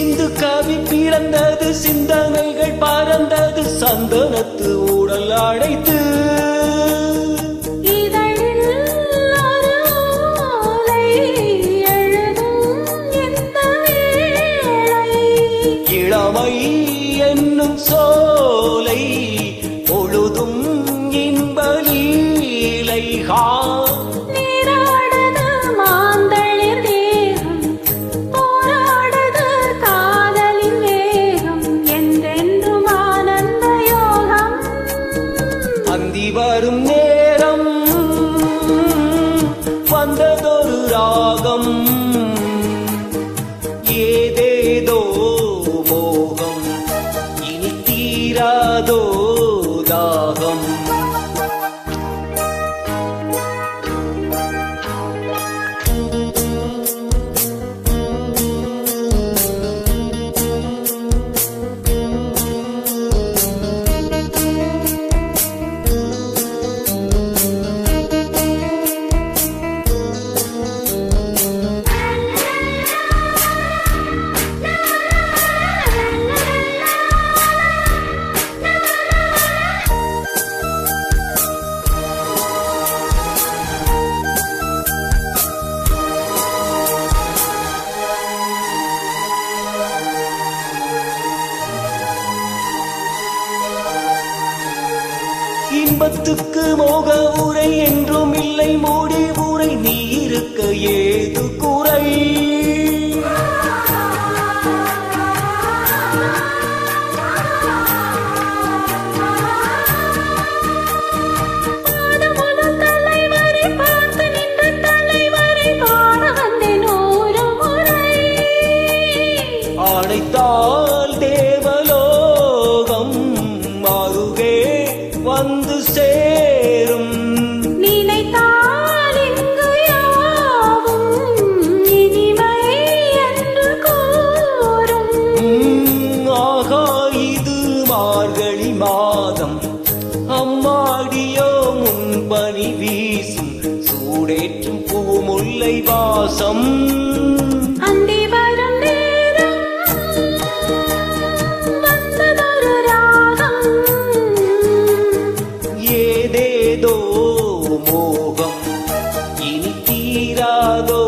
சிந்து கவி பிறந்தது சிந்தனைகள் பறந்தது சந்தனத்து உடல் அடைத்து வந்ததொரு ராகம். ஏதேதோ மோகம் இனி தீராதோ தாகம். இன்பத்துக்கு மோக உரை என்றும் இல்லை மோடி உரை நீ இருக்க ஏது குறை ஆடைத்தான் அம்மாடியோ முன் பனி வீசும் சூடேற்றும் பூமுல்லை வாசம். ஏதேதோ மோகம் இனி தீராதோ